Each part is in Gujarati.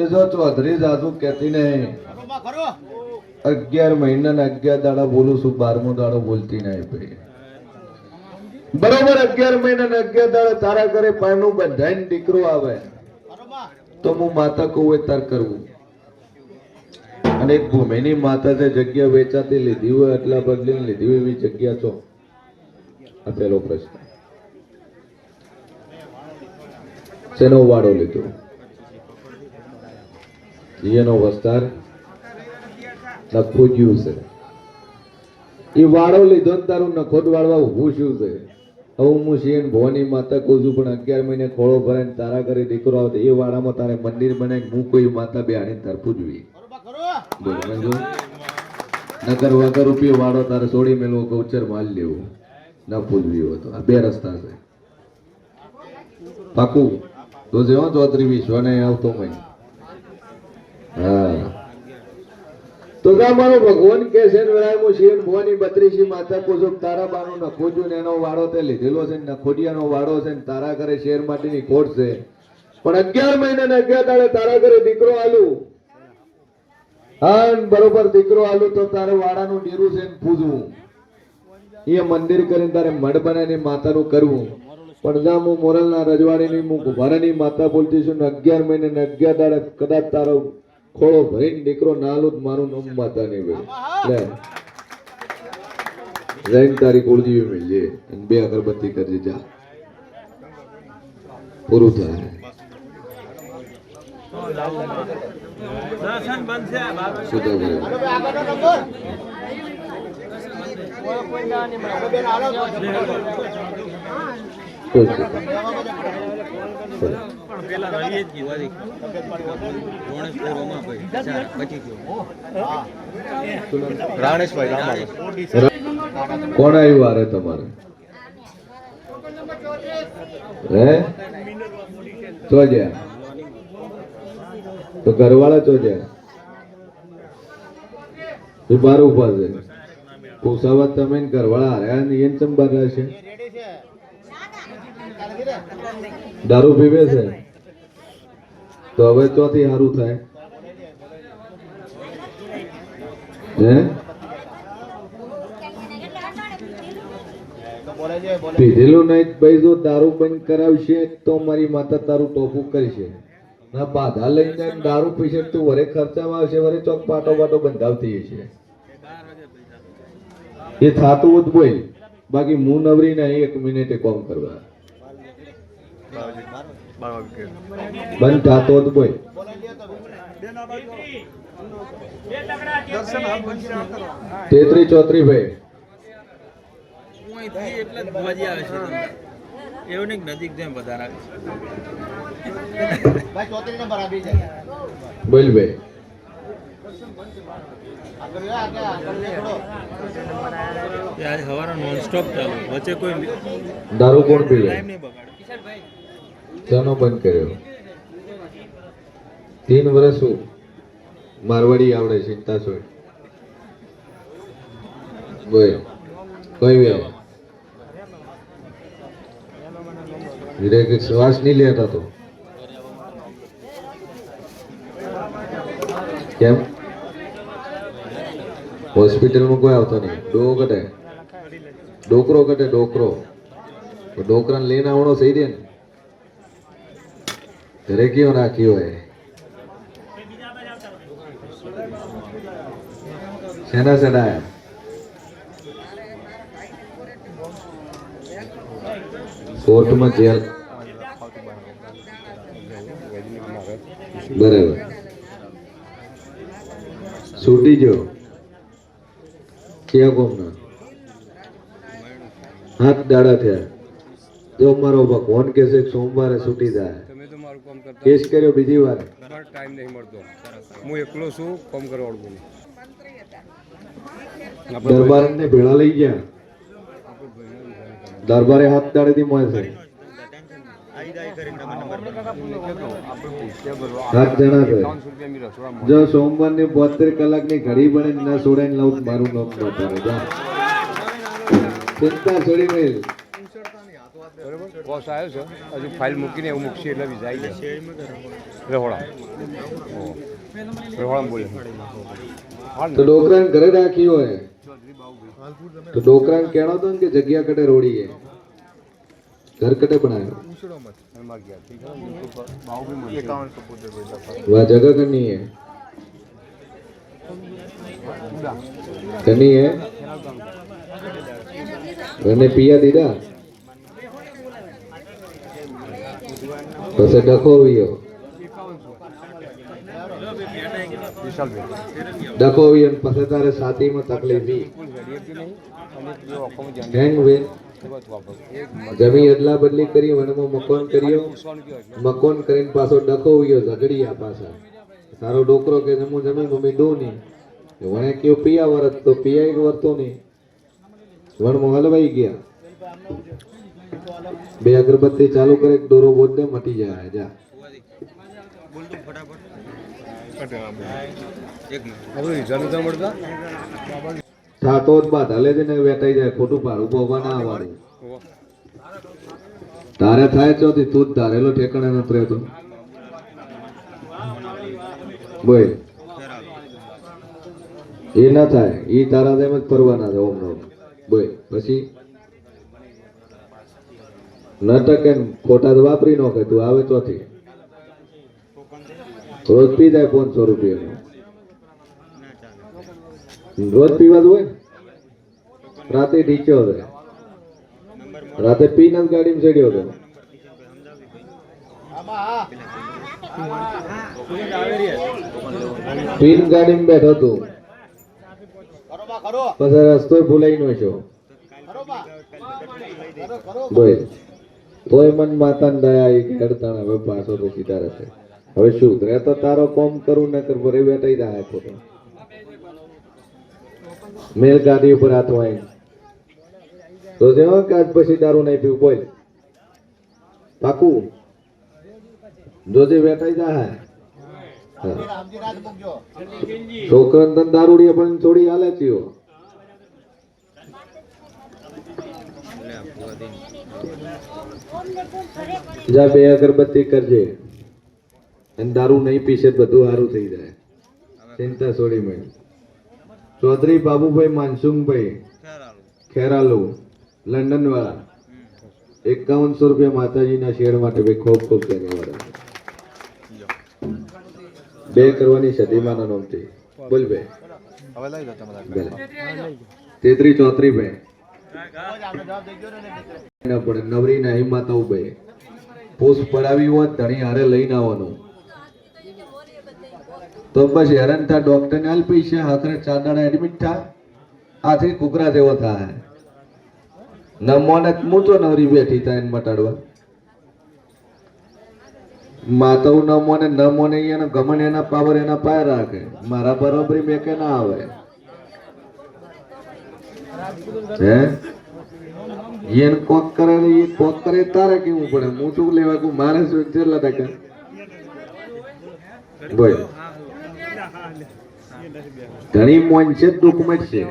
કે જો ચૌધરી જાજુ નહીં. અગિયાર મહિના ને અગિયાર દાડા બોલું છું, બારમો દાડો બોલતી નહીં ભાઈ. બરોબર, અગિયાર મહિના ને અગિયાર દાડા તારા ઘરે પાનું બંધાઈને દીકરો આવે. તો હું માતા કહું તાર કરવું. અને એક ભૂમિની માતા તે જગ્યા વેચાતી લીધી હોય એટલા બદલીને લીધી હોય, એવી જગ્યા છો? આ પહેલો પ્રશ્ન. શેનો વાડો લીધો? એનો વસ્તાર નખો ગયું છે એ વાળો લીધો ને તારું નખોટ વાળવા ઊભું શું છે. હવે હું શિયન ભવાની માતા કહું છું પણ અગિયાર મહિને ખોળો ભરાઈને તારા ઘરે દીકરો આવે એ વાડામાં તારે મંદિર બનાવી હું કોઈ માતા બે તાર પૂજવી. બોલો સમજો નગર વગર રૂપિયો વાળો તારે છોડી મેળવો, ગૌચર માલ લેવો. ન પૂજવી હોય તો. આ બે રસ્તા છે. પાકું. તો જેવો ચૌધરી વિશ્વ ને આવતો મય હા. તો મારો ભગવાન કે છે ભવાની બત્રીસી માતા કોજો તારા બાનો નખોજો ને એનો વાડો તે લીધેલો છે નખોડિયાનો વાડો છે ને, તારા ઘરે શેર માટેની ખોટ છે. પણ અગિયાર મહિના ને અગિયાર તારે તારા ઘરે દીકરો આલુ. હા બરોબર દીકરો આલુ તો તારે વાડાનું નીરું છે ને પૂજવું. એ મંદિર કરીને તારે મઢ બનાવીને માતાનું કરવું. પણ હું મોરલના રજવાડીની હું ભરાની માતા બોલતી છું ને અગિયાર મહિને અગિયાર દાડે કદાચ તારો ખોળો ભરીને દીકરો નાલું જ મારું નામ માતા નહીં ભાઈ લે તારી કુળજી મળીએ અને બે અગરબત્તી કરજે, જા. પૂરું થાય. દર્શન છે. પણ પેલા રહીએ જ ગયું વારી ભાઈ ચાલ, પછી ગયું રાણેશભાઈ કોણ આવ્યું આરે તમારે? હે? તો ઘરવાળા ચોજ્યા? એ બાર ઊભા છે. પૂછાવા તમે ને ઘરવાળા હાર્યા ને એને ચંબા રહેશે દારૂ પીવે છે? તો હવે ચોથી સારું થાય? હે? પીધેલું નહીં ભાઈ જો દારૂ બંધ કરાવશે તો મારી માતા તારું ટોપું કરશે. ના, બાધા લઈને દારૂ પીશે તું વરે ખર્ચામાં આવશે, વરે ચોક પાટો પાટો બંધાવતી હશે. એ થતું હોત બોલ. બાકી હું નવરી નહીં એક મિનિટે કોમ કરવા. હોત બોલ. તેત્રી ચોત્રી ભાઈ. હું એટલે મજા આવે છે. એવું નહીં નજીક જેમ વધારે આવે છે. બોલ ભાઈ. તે આજ સવારે નોનસ્ટોપ ચાલુ. વચ્ચે કોઈ દારૂ કોણ પીવે? ટાઈમ બગાડે બંધ કર્યો. તીન વર્ષ મારવાડી આવડે ચિંતા છોડ બોય કોઈ બે ધીરે કે શ્વાસ નહીં લેતા તો. કેમ? હોસ્પિટલમાં કોઈ આવતો નહીં. ડો કટે ડોકરો કટે ડોકરો. ડોકરાને લઈને આવડો સહી દે ને. ઘરે કયો નાખ્યો હોય શેના ચડાયા કોર્ટમાં જેલ બરાબર છૂટી જો ક્યાં કોમના હાથ દાડા થયા જો મારો ભગવાન કે છે કે સોમવારે છૂટી જાય કેસ કર્યો બીજી વાર. ટાઈમ નહીં મળતો. હું એકલો છું કામ કરવા નહીં દરબાર ને ભેળા લઈ ગયા. દરબારે હાથ દાડેથી મળે છે. સાત જણા છે. જો સોમવારની બોતેર કલાકની ઘડી બને ના છોડાઈને લઉં મારું નામ બતાવે ચિંતા છોડી મેલ બરોબર? બોસ આવ્યો છે. હજુ ફાઇલ મૂકીને એવું મૂકશે એટલે વિઝા આવી જાય રહોળા રહોળામાં બોલે. તો ડોકરાન ઘરે રાખ્યો હોય. તો ડોકરાન કહેણો તો કે જગ્યા કટે રોડી રોડીએ. ઘર કટે બનાવ્યો. વાહ જગા કરની હે કની હે અને પિયા દીધા? પછી ડખો વિયો વિશાલભાઈ ડખો વિયો ને પછી તારે છાતીમાં તકલીફ હેંગ વે બસ વાપરો એક જમી અદલા બદલી કરી વનમાં મકોન કર્યો મકોન કરીને પાછો ડકો વિયો ઝઘડિયા પાછા તારો ડોકરો કે હું જમી મમ્મી દો નહીં વણે કયો પિયા વરત તો પિયા વર્તો નહીં વણમાં હલવાઈ ગયા બે અગરબત્તી ચાલુ કરે દોરો બોધ દે મટી જાય જા. બોલ જાય બોવા ના આવવાનું. તારે થાય ચોથી તું જ ધારેલો ઠેકાણે નથી રહેતો બોલ. એ ના થાય એ તારા જેમ જ ફરવાના છે, ઓમ નોમ બોલ, પછી? ન ટકે ખોટા તો વાપરી ન કે તું આવે તોથી. રોજ પી જાય પાંચસો રૂપિયાનું. રોજ પીવા જ હોય રાતે ઢીચ્યો હવે રાતે પીને ગાડીમાં ચડ્યો હતો પીન ગાડીમાં બેઠો હતો. પછી રસ્તો ભૂલાઈ નો છો. બોલ. તોય મન માતા દયા આવી કે હવે પાછો તો સીધા રહેશે હવે શું રે તો તારો કોમ કરું ને કર ભરે બેઠાઈ રહ્યા ખોટો મેલ ગાડી ઉપર હાથ વાય તો જેવો કે આજ પછી દારૂ નહીં પીવું બોલ. પાકું. જોજે બેઠાઈ જા હે. છોકરાને તને દારૂડીએ પણ થોડી હાલે ચીયો. જા બે અગરબત્તી કરજે. અને દારૂ નહીં પીશે બધું સારું થઈ જાય. ચિંતા છોડી મેં ચૌધરી બાબુભાઈ માનસુંગભાઈ ખેરાલુ. લંડન વાળા એકાવનસો રૂપિયા માતાજીના શેર માટે ભાઈ ખૂબ ખૂબ ધન્યવાદ. બે કરવાની સદીમાં નોમથી બોલ ભાઈ. તેત્રી ચોત્રી બે ના પડે નવરી ના માતાઓ ઉભે પોસ પડાવી હોત, ધણી હારે લઈને આવવાનું. તો બસ હેરાન થા ડોક્ટર ને હાલ પૈસા હાથરે ચાંદણા એડમિટ થા. આથી કુકરા જેવો થાય. નમોને હું તો નવરી બેઠી તા એને મટાડવા. માતવ નમો ને નમો ને એનો ગમન, એના પાવર, એના પાય રાખે. મારા બરોબરી મેં કે ના આવે. હે? એને કોક કરે ને એ કોક કરે તારે કેવું પડે? હું શું લેવા કહું મારે શું કેટલા ટકા? બોલ. ઘણી મોન છે દુઃખ છે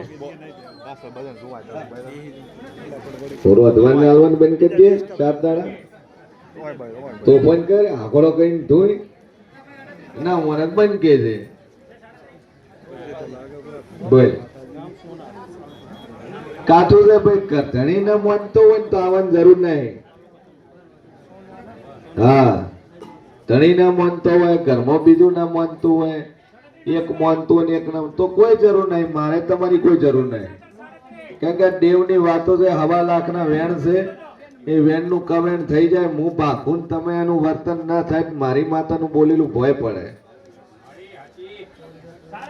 થોડો અધવાન હાલવાન બંધ કરી દે, ચાર દાડા. તો બંધ કર આંકડો કઈ ધોઈ. ના મને બંધ કે છે. બોલ. કાઠું છે ભાઈ, કથણી ને મનતો હોય તો આવવાની જરૂર નહીં. હા, ધણી ને મનતો હોય, ઘરમાં બીજું ના માનતું હોય, એક માનતું ને એક ના તો કોઈ જરૂર નહીં, મારે તમારી કોઈ જરૂર નહીં. કેમ કે દેવની વાતો છે, હવા લાખના વેણ છે, એ વેણનું કવેણ થઈ જાય, હું ભાખું તમે એનું વર્તન ના થાય મારી માતાનું બોલેલું ભય પડે.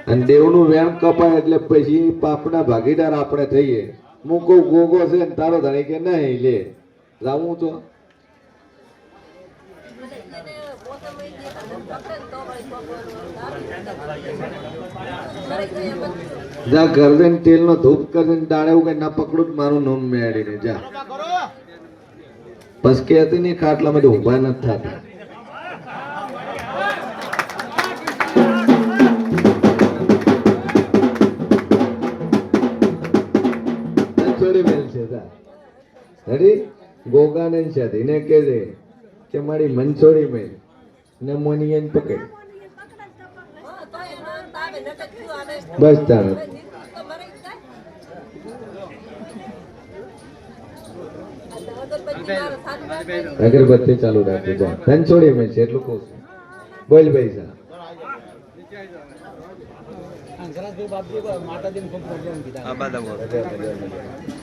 અને દેવનું વેણ કપાય એટલે પછી પાપના ભાગીદાર આપણે થઈએ. હું કહું ગોગો છે તારો ધણી કે નહીં લે. જાવું તો. જા, ઘર તેલ નો ધૂપ કરીને દાડે એવું કઈ ના પકડું મારું નામ મેળીને જા. બસ કે હતી ને ખાટલામાં તો ઊભા નથી થતા. મારી મંચોડી મેં ને મોનિયન પકડ. બસ તારે અગરબત્તી ચાલુ રાખજો. જા ધન છોડી મેં છે એટલું કહું છું. બોલ ભાઈ સા બોલ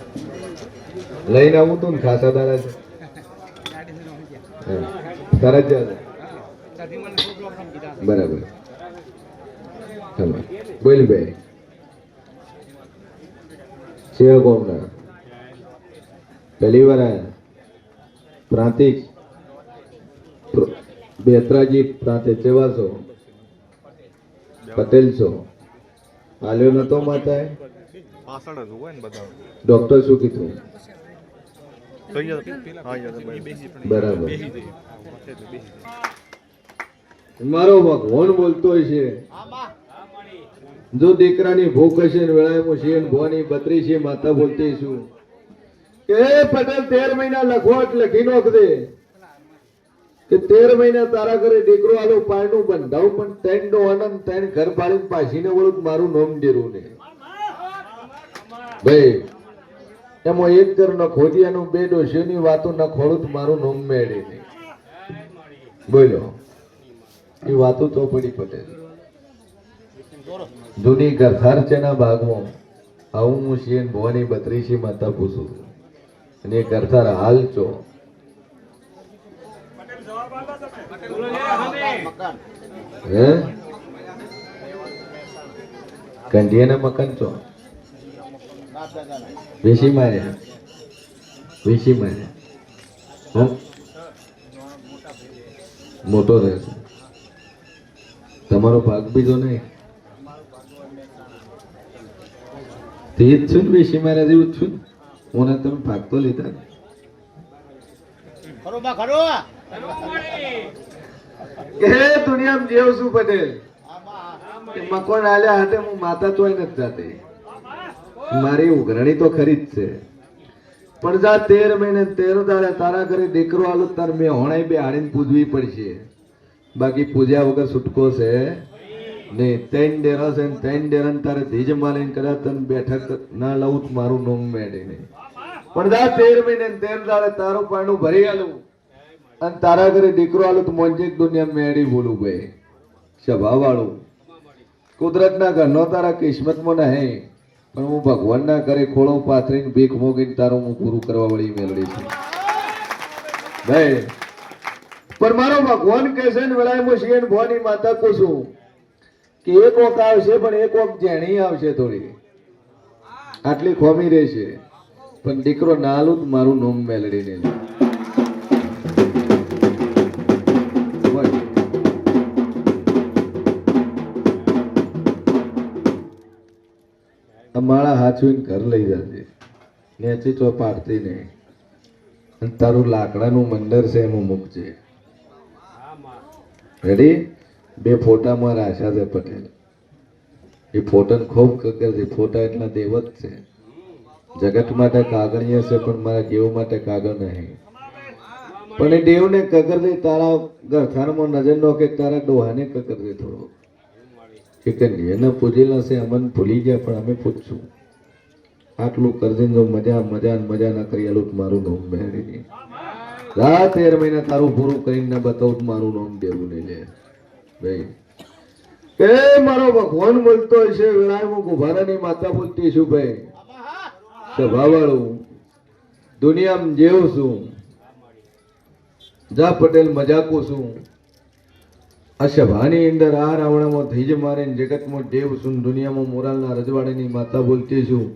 લઈને આવું તું ને ખાસા દાડા છે. તરત જ બરાબર. બોલ ભાઈ શિવ ગોમના પહેલી વાર પ્રાંતિક બેત્રાજી પ્રાંતે છો? પટેલ છો? હાલ્યો નતો માતા પાછળ જ હોય ને બધા ડોક્ટર શું કીધું? તો હા બરાબર. મારો ભગવાન બોલતો છે. જો દીકરાની ભૂખ હશે ને ને ભવાની બત્રી છે માતા બોલતી છું. કે પટેલ તેર મહિના લખવાટ લખી નોખ દે. કે તેર મહિના તારા ઘરે દીકરો આલો પારણું બંધાવું પણ તેન નો આનંદ તેન ઘર પાડીને પાછીને વળું મારું નોમ ડેરું ને ભાઈ એમાં એક ઘર ન ખોદિયાનું, બે ડોશીઓની વાતો ન ખોડું મારું નોમ નહીં બોલો. એ વાતો ચોપડી પટેલ જૂની ગરથાર ના ભાગમાં આવું હું છીએ ભવાની બત્રીસી માતા પૂછું. અને એ ગરથાર હાલ છો. હે? કંઢિયાના મકાન છો? વેસી માર્યા વેસી માર્યા મોટો રહેશે તમારો ભાગ બીજો નહીં. તે જ છું ને વેસી માર્યા જેવું જ છું ને. મને તમે ભાગ તો લીધા ને. એ દુનિયામાં જેવ શું પટેલ? મકોન આલ્યા હાથે હું માતા તોય નથી જાતી. મારી ઉઘરણી તો ખરી જ છે. પણ જા તેર મહિને તેર દાડે તારા ઘરે દીકરો આલો, તાર મેં હોણાઈ બે હાડીને પૂજવી પડશે. બાકી પૂજ્યા વગર છૂટકો છે નહીં ત્રણ ડેરા છે ને ત્રણ ડેરા તારે ધીજ માલીને કદાચ તને બેઠક ના લઉં જ મારું નોમ મેળે નહીં. પણ જા તેર મહિને ને તેર દાડે તારું પાણું ભરી આલું. અને તારા ઘરે દીકરો આલો તો મોંજે દુનિયા મેળી બોલું ભાઈ. સ્વભાવ વાળું કુદરતના ઘરનો તારા કિસ્મતમાં નહીં. પણ હું ભગવાનના ઘરે ખોળો પાથરીને ભીખ મોગીને તારું હું પૂરું કરવા વળી મેળવી છું. ભાઈ પણ મારો ભગવાન કહે છે ને, વેળાએ હું શિયન ભવાની માતા પૂછું કે એક વખત આવશે પણ એક વખત જેણી આવશે થોડી. આટલી ખોમી રહેશે. પણ દીકરો નાલું મારું નોમ મેલડીને માળા હાચવીને ઘર લઈ જજે. નેચી ચો પાડતી નહીં. તારું લાકડાનું મંદિર છે એમાં મૂકજે રેડી બે ફોટામાં રાશાદે પટેલ. એ ફોટાને ખૂબ કગર છે. ફોટા એટલા દેવ જ છે. જગત માટે કાગળીય છે, પણ મારા દેવ માટે કાગળ નહીં. પણ એ દેવને કગર દે તારા ગરખાનમાં નજર નો કે તારા ડોહાને કગર દે થોડો કે કે એને પૂજેલા છે, અમને ભૂલી ગયા, પણ અમે પૂછશું આટલું કરજે જો મજા મજા મજા ના કરી આલું મારું નામ નહીં. રાત તેર મહિના તારું પૂરું કરીને ના બતાવું મારું નામ દેવું નહીં લે. ભાઈ કે મારો ભગવાન બોલતો હશે, વેળાએ હું ગુભારાની માતા બોલતી છું ભાઈ. સ્વભાવવાળું દુનિયામાં જેવું છું. જા પટેલ, મજાકો છું. આ સભાની અંદર આ રાવણામાં ધીજ મારીને જગતમાં દેવ સુન દુનિયામાં મોરાલના રજવાડાની માતા બોલતી છું.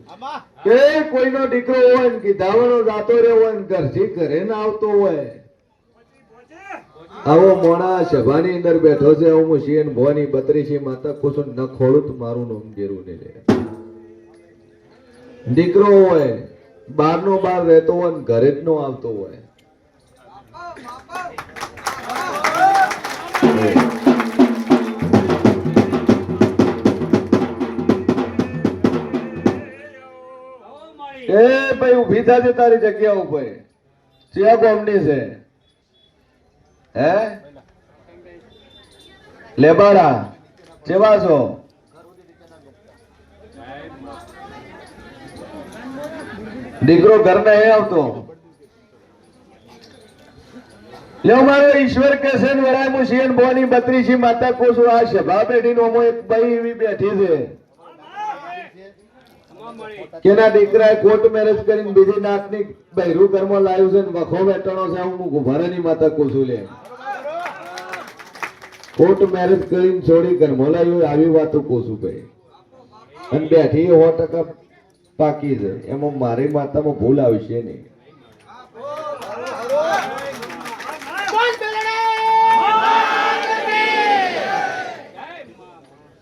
કે કોઈનો દીકરો હોય ને કીધાવાનો જાતો રહ્યો હોય ને ઘરથી ઘરે ના આવતો હોય. આવો મોણા સભાની અંદર બેઠો છે હું શિયન ભવાની બત્રીસી માતા કુસુમ ન ખોડું તો મારું નામ ગેરું ને લે દીકરો હોય બારનો બાર રહેતો હોય ને ઘરે જ નો આવતો હોય. એ ભાઈ, ઊભી છે તારી જગ્યા ઉપર. ચિયા કોમની છે. હે? લેબારા ચેવા છો? દીકરો ઘરને એ આવતો. માતા કોસુ લે. કોર્ટ મેરેજ કરીને છોડી ઘરમાં લાવ્યું, આવી વાતો કોસુ ભાઈ. અને બેઠી સો ટકા પાકી છે. એમાં મારી માતામાં ભૂલ આવશે નહીં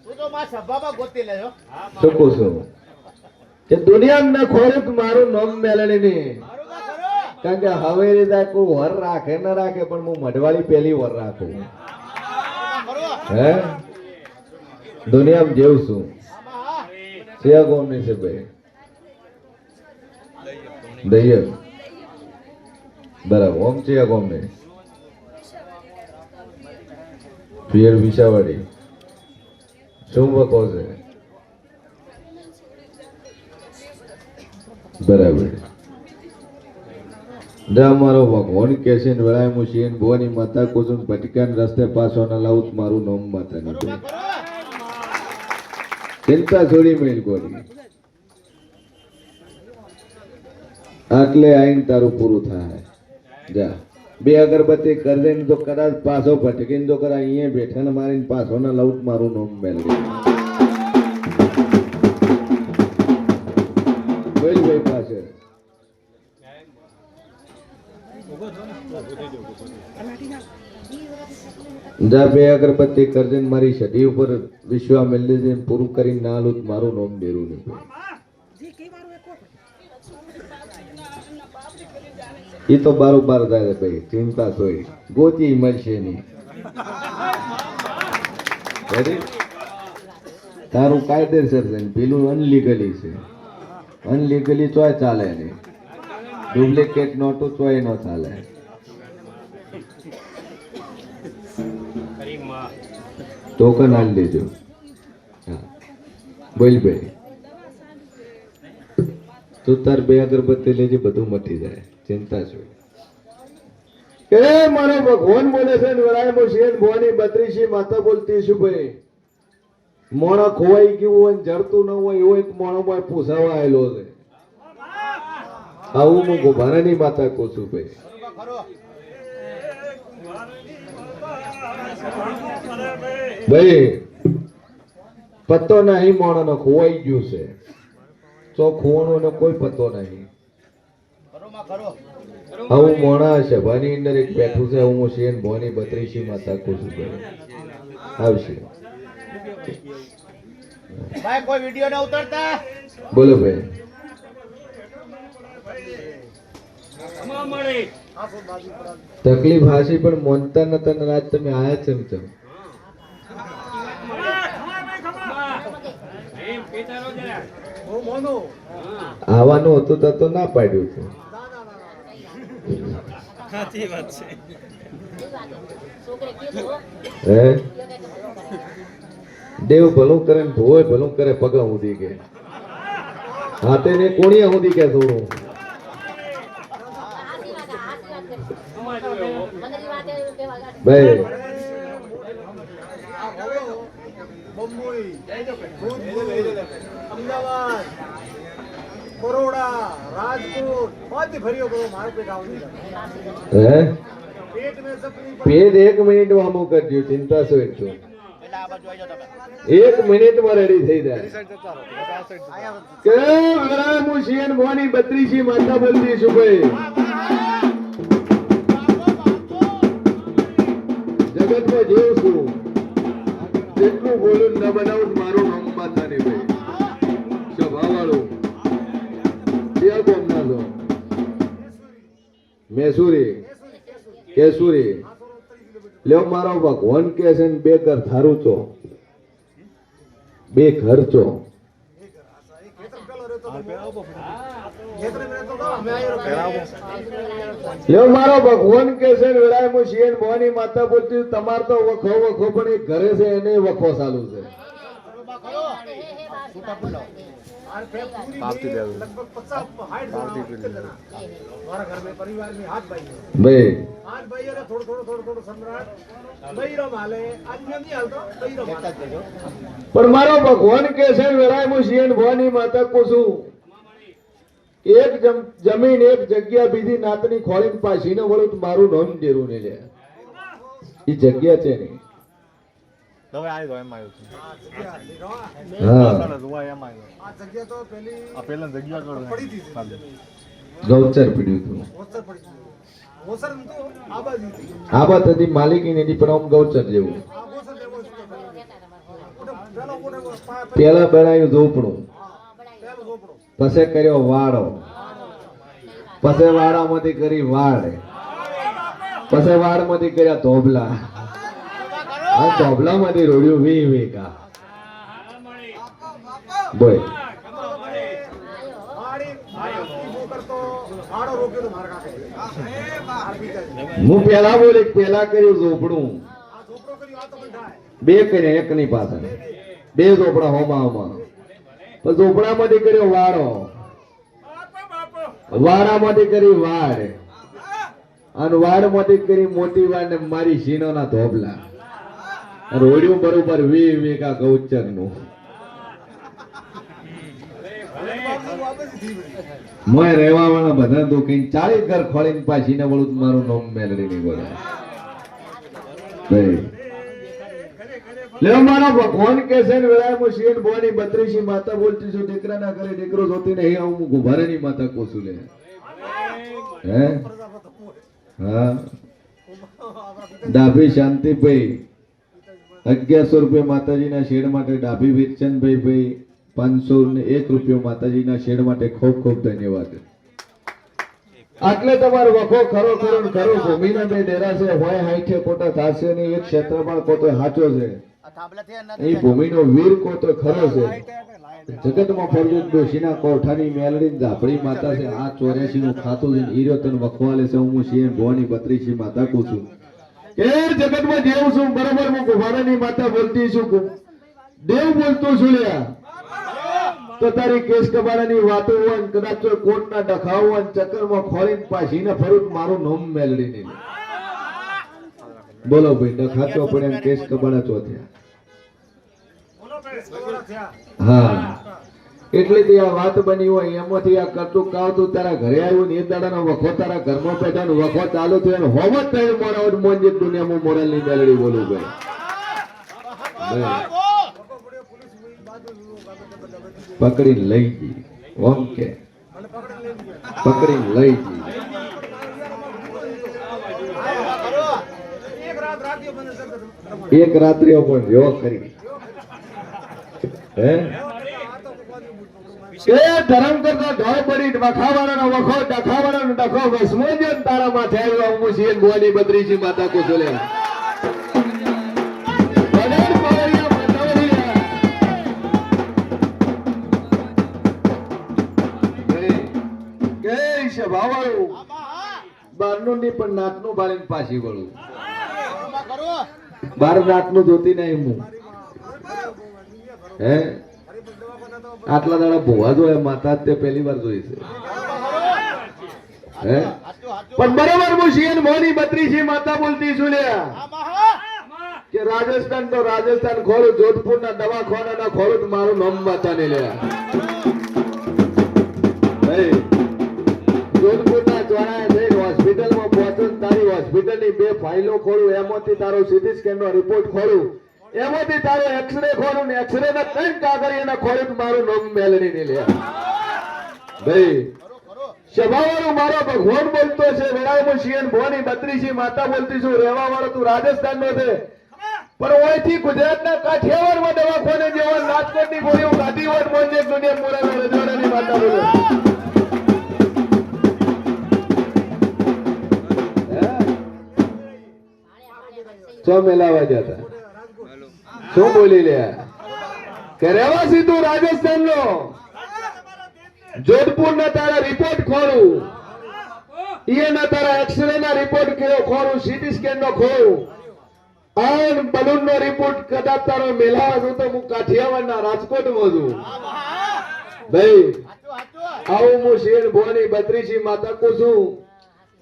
તું તો માં સભામાં ગોતી લેજો છું કે દુનિયાના ખોરું મારું નામ મેળવી નહીં. કારણ કે હવે રીતે કોઈ વર રાખે ન રાખે પણ હું મઢવાળી પહેલી વર રાખું. હે? દુનિયામાં જેવું છું. સિયા છે ભાઈ દૈયર બરાબર ઓમ સિયા કોમની. પિયર વિસાવાડી શું બકો છે. બરાબર. મારો ભગવાન કે છે ને વેળાએ હું શિયન ભુવાની માતા કુસુમ ભટકાન રસ્તે પાછો ના લાવું મારું નોમ માતાની ભાઈ ચિંતા છોડી મેલ કોની. આટલે આઈને તારું પૂરું થાય. જા. બે અગરબત્તી કરી દઈને તો કદાચ પાછો ભટકીને તો કદાચ અહીંયા બેઠા ને મારીને પાછો ના લઉં મારું નોમ બેલ ભાઈ પાછળ. જા બે અગરબત્તી કરજે મારી સદી ઉપર વિશ્વા મેળવી પૂરું કરીને ના લઉં મારું નોમ ડેરું નહીં. એ તો બારોબાર થાય ભાઈ, ચિંતા સોય. ગોતી મળશે નહીં. તારું કાયદેસર છે પેલું અનલીગલી છે. અનલીગલી ચોય ચાલે નહીં. ડુપ્લિકેટ નોટો ચોય ન ચાલે. ટોકન આલી દેજો. બોલ ભાઈ. તું તાર બે અગરબત્તી લેજે, બધું મટી જાય. ચિંતા શું એ મારો ભગવાન બોલે છે વરાય શેન ભવાની બત્રીસી માતા બોલતી છું ભાઈ. મોણા ખોવાઈ ગયું હોય ને જડતું ન હોય એવો એક મોણો માં પૂછાવા આવેલો છે. આવું હું ગોભારાની માતા કહું છું ભાઈ. ભાઈ પત્તો નહીં મોણાનો ખોવાઈ ગયું છે. તો ખોવાનો કોઈ પત્તો નહીં. ખરો મોણા છે આવું અંદર એક બેઠું છે. હું શેન ભોની બત્રીસી માં કહું છું આવશે. ભાઈ કોઈ વીડિયો ના ઉતરતા? બોલો ભાઈ. તકલીફ હાસી પણ મોનતા નતા ને આજ તમે આયા છે તમે આવવાનું હતું તો તો ના પાડ્યું છે. સાચી વાત છે. હે? દેવ ભલું કરે ને ભોય ભલું કરે પગા સુધી કે. હાથે ને કોણીએ સુધી કે થોડું ભાઈ. અમદાવાદ બરોડા રાજકોટ બધી ફર્યો કરો મારું પેટ આવું હે? પેટ એક મિનિટમાં અમુક કરજો ચિંતા શું જાઓ તમે. એક મિનિટમાં રેડી થઈ જાય. કે વરાય મુશિયન શિયન ભવાની બત્રીસી માતા બોલતી છું ભાઈ. જગતમાં જેવું છું. જેટલું બોલું ન બનાવું મારું નામ માતા ને ભાઈ સ્વભાવવાળું ક્યાં ગામના છો મેસુરી. કેસુરી. લ્યો મારો ભગવાન કે છે બે ઘર ધારું છો. બે ઘર છો. મારો ભગવાન કે છે વેળાએ હું શિયન ભવાની માતા બોલતી તમાર તો વખો વખો પણ એક ઘરે છે, એને વખો ચાલુ છે. પણ મારો ભગવાન કે છે વેરાયમુશિયન ભવાની માતા કુસુમ. એક જમીન એક જગ્યા બીજી નાતની ખોળી પાછી ને વળું મારું નોંધ જેરું ને એ જગ્યા છે નહીં. ને આવી ગયો એમ આવ્યું છે પડી હતી પણ આમ ગૌચર જેવું. પેલો. બનાવ્યું ઝોપડું. પછી કર્યો વાળો પછી વાળામાંથી કરી વાળ પછી વાળમાંથી કર્યા ધોબલા. આ ધોબલામાંથી રોડ્યું વી કા. બોલ. હું પેલા બોલી પેલા કર્યું ઝોપડું. બે કર્યા એકની પાછળ. બે ઝોપડા હોમા હોમા. પછી ઝોપડામાંથી કર્યો વાડો વાડામાંથી કરી વાડ. અને વાડમાંથી કરી મોટી વાડ ને મારી શીનોના ધોબલા રોડ્યું બરોબર વિવેકા ગૌચરનું મોય રહેવા વાળા બધા દુખી ચાલી ઘર ખોળીને પાછી ને વળું મારું નામ મેલડી ની બોલે. ભાઈ. મારા ભગવાન કે છે ને વેળા હું શિયન બોની બત્રીસી માતા બોલતી છું દીકરાના ઘરે દીકરો જોતી નહીં હું ગુભારેની માતા કોસું લે. હે? હા. ડાભી શાંતિભાઈ. અગિયારસો રૂપિયા માતાજીના શેડ માટે ડાભી વીરચંદભાઈ ભાઈ પાંચસો ને એક રૂપિયો માતાજીના શેડ માટે ખૂબ ખૂબ ધન્યવાદ. આટલે તમારો વખો ખરો ખરો ખરો ભૂમિના બે ડેરા હોય હાઈઠે ખોટા થશે ને એક ક્ષેત્રમાં કોતો હાચો છે. એ ભૂમિનો વીર કોતો ખરો છે. જગતમાં ફરજુદ ડોશીના કોઠાની મેલડી ને ઝાપડી માતા છે. આ ચોર્યાસી નું ખાતું છે હીરો તન વખવાલે છે. હું શિયન ભવાની બત્રીસી માતા કહું છું. એ જગતમાં દેવ છું, બરોબર હું ગુફાણાની માતા બોલતી છું દેવ બોલતો છું લ્યા. તો તારી કેસ કબાડાની વાતો હોય ને કદાચ કોટના ડખાવ હોય ચક્કરમાં ખોળીને પાછીને ફરું મારું નોમ મેલડી નહીં બોલો ભાઈ ડખાતો પડે કેસ કબાડા ચોથ્યા થયા. હા. એટલે તે આ વાત બની હોય એમાંથી આ કરતું કાવતું તારા ઘરે આવ્યું ને એ દાડાનો વખો તારા ઘરમાં બેઠા ને વખો ચાલુ થયો હોમ જ થયું મોરા હોય મોંજે દુનિયામાં મોરલની મેલડી બોલું ભાઈ, પકડો લઈ ગઈ. ઓમ કે. પકડી લઈ ગયા ગઈ. એક રાત રાત્યો મને સર એક રાત્રિઓ પણ રહ્યો કરી. હે? કે ધર્મ કરતા ઢોળ પડી વખાવાળાનો વખો ડખાવાળાનો ડખો વસમો જ ને તારા માથે આવ્યો હું છીએ ગોની બદ્રીજી માતા કુશલે. વડેલ પાવડિયા માતાવડિયા. કે કે સ્વભાવવાળું બારનું નહીં પણ નાતનું બાળીને પાછી વળું. બાર નાતનું ધોતી નહીં હું હે? આટલા દાડા ભોવા જોયા, માતા તે પહેલી વાર જોઈ છે. પણ બરોબર મુશીન મોની બત્રીસી માતા બોલતી છું કે રાજસ્થાન તો રાજસ્થાન ખોલું જોધપુર ના દવાખાના ના ખોલું મારું નામ માતા ને હે જોધપુર ના ચોરાયા જઈને હોસ્પિટલમાં પહોંચો તારી હોસ્પિટલની બે ફાઇલો ખોલું, એમાંથી તારો સીટી સ્કેન નો રિપોર્ટ ખોલું. એમાંથી તારો એક્સરે ખોરું ને એક્સરે ના ત્રણ કાગળિયાના ખોલું ખોરું મારું નોમ મેલડી ને લે ભાઈ, સ્વભાવવાળું મારો ભગવાન બોલતો છે વેળામાં શિયન ભોની બત્રીસી માતા બોલતી છું રહેવા વાળો તું રાજસ્થાન નો છે. પણ ઓયથી ગુજરાતના કાઠિયાવાડમાં દવાખાને જેવા રાજકોટની ગોળીઓ ગાધી હોય ગાંધીવાડ મોંજે દુનિયા મોરા રજવાડાની માતા બોલે. શું મેલાવા જતા શું બોલી લે કે રહેવાસી તું રાજસ્થાન નો જોધપુર ના તારા રિપોર્ટ ખોરું. ઈએ ના તારા એક્સરે ના રિપોર્ટ કયો ખોરું? સીટી સ્કેન નો ખોરું. આન બલૂન નો રિપોર્ટ કદાચ તારો મેલાવા છું તો હું કાઠિયાવાડ ના રાજકોટમાં ભાઈ, આવું હું શેર ભોની બત્રીસી માતા તકું છું.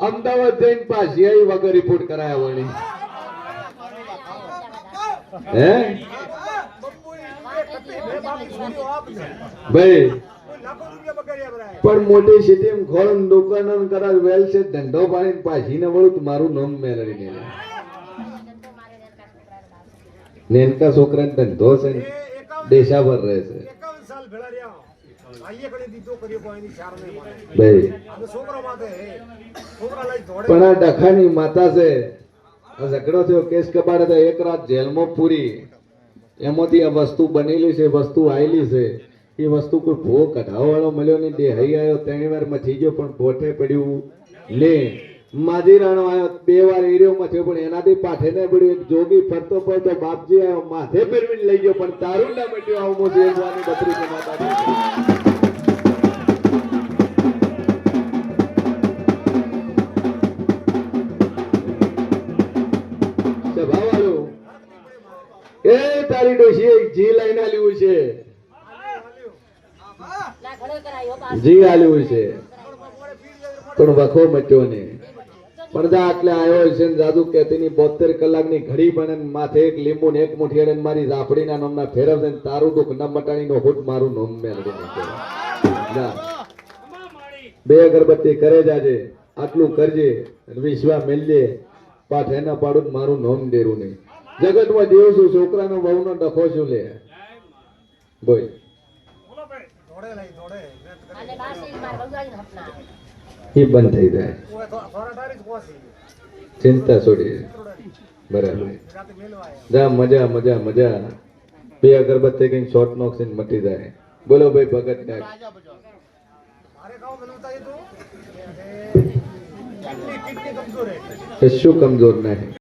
અમદાવાદ જઈને પાછી વગર રિપોર્ટ કરાયા વળી પણ મોટી સિટી ખોરણ દુકાન કદાચ વેલ છે, ધંધો પાણી પાછી ને વળું મારું નામ મેળવી ને નેનકા છોકરાને ધંધો છે દેશાભર રહે છે. છોકરા છોકરા પણ આ ડખાની માતા છે ઝઘડો થયો, કેસ કબાડે તો એક રાત જેલમાં પૂરી. એમાંથી આ વસ્તુ બનેલી છે, વસ્તુ આવેલી છે. એ વસ્તુ કોઈ ભો કઢાવવાળો મળ્યો નહીં, દેહાઈ આવ્યો ત્રણ વાર મથી ગયો, પણ ભોઠે પડ્યું લે. માજીરાણો આવ્યો બે વાર એરિયો થયો, પણ એનાથી પાઠે ને પડ્યું. એક જોગી ફરતો ફરતો બાપજી આવ્યો માથે ફેરવીને લઈ ગયો, પણ તારું ના મટ્યું આવું મોટી એકવાની માતા એ તારી ડોશી જી લઈને આલ્યું છે. જી આલ્યું છે. પણ વખો મચ્યો ને પડદા એટલે આવ્યો છે જાદુ કેતીની બોતેર કલાકની ઘડી પણ માથે એક લીંબુ ને એક મુઠી અડે મારી રાપડીના નામના ફેરવશે ને તારું દુઃખ ન મટાણી નો હુટ મારું નોમ નાખે બે અગરબત્તી કરે જાજે, આટલું કરજે વિશ્વા મેલજે પાઠ એના પાડું મારું નોમ ડેરું નહીં. જગતમાં દેવ છું છોકરાનો વહુનો ડખો છું લે. બોલ. એ બંધ થઈ જાય. ચિંતા છોડી. બરાબર. જા મજા મજા મજા. બે અગરબત્તી કઈ શોર્ટ નોક્સ મટી જાય. બોલો ભાઈ ભગત હે કશું કમજોર નહીં.